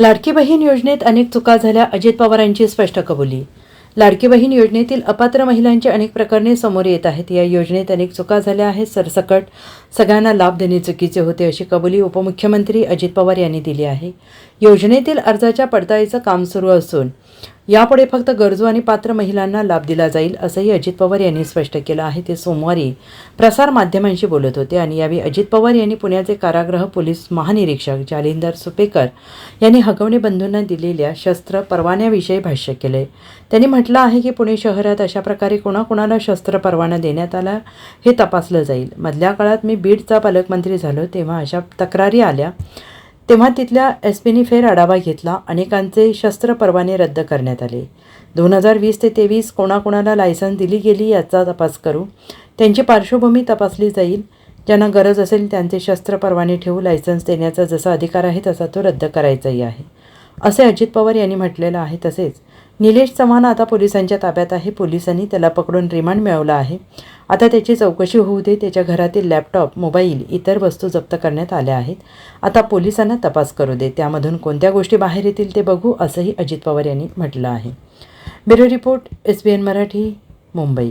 लाडकी बहीण योजनेत अनेक चुका झाल्या अजित पवारांची स्पष्ट कबुली. लाडकी बहीण योजनेतील अपात्र महिलांची अनेक प्रकरणे समोर येत आहेत. या योजनेत अनेक चुका झाल्या आहेत. सरसकट सगळ्यांना लाभ देणे चुकीचे होते अशी कबुली उपमुख्यमंत्री अजित पवार यांनी दिली आहे. योजनेतील अर्जाच्या पडताळीचं काम सुरू असून यापुढे फक्त गरजू आणि पात्र महिलांना लाभ दिला जाईल असंही अजित पवार यांनी स्पष्ट केलं आहे. ते सोमवारी प्रसारमाध्यमांशी बोलत होते आणि यावेळी अजित पवार यांनी पुण्याचे कारागृह पोलीस महानिरीक्षक जालिंदर सुपेकर यांनी हगवणे बंधूंना दिलेल्या शस्त्र परवान्याविषयी भाष्य केले. त्यांनी म्हटलं आहे की पुणे शहरात अशा प्रकारे कोणाकोणाला शस्त्र परवाना देण्यात आला हे तपासलं जाईल. मधल्या काळात मी बीडचा पालकमंत्री झालो तेव्हा अशा तक्रारी आल्या. तेव्हा तिथल्या एसपीनी फेर आढावा घेतला. अनेकांचे शस्त्र परवाने रद्द करण्यात आले. दोन हजार वीस ते तेवीस कोणाकोणाला लायसन्स दिली गेली याचा तपास करू. त्यांची पार्श्वभूमी तपासली जाईल. ज्यांना गरज असेल त्यांचे शस्त्र परवाने ठेवू लायसन्स देण्याचा जसा अधिकार आहे तसा तो रद्द करायचाही आहे. असे अजित पवार यांनी म्हटलेलं आहे तसेच. निलेश चव्हाण आता पोलिसांच्या ताब्यात आहे. पोलिसांनी त्याला पकडून रिमांड मिळवला आहे. आता त्याची चौकशी होऊ दे त्याच्या घरातील लॅपटॉप मोबाईल इतर वस्तू जप्त करण्यात आल्या आहेत. आता पोलिसांना तपास करू दे त्यामधून कोणत्या गोष्टी बाहेर येतील ते बघू असंही अजित पवार यांनी म्हटलं आहे. Bureau report S B N Marathi Mumbai.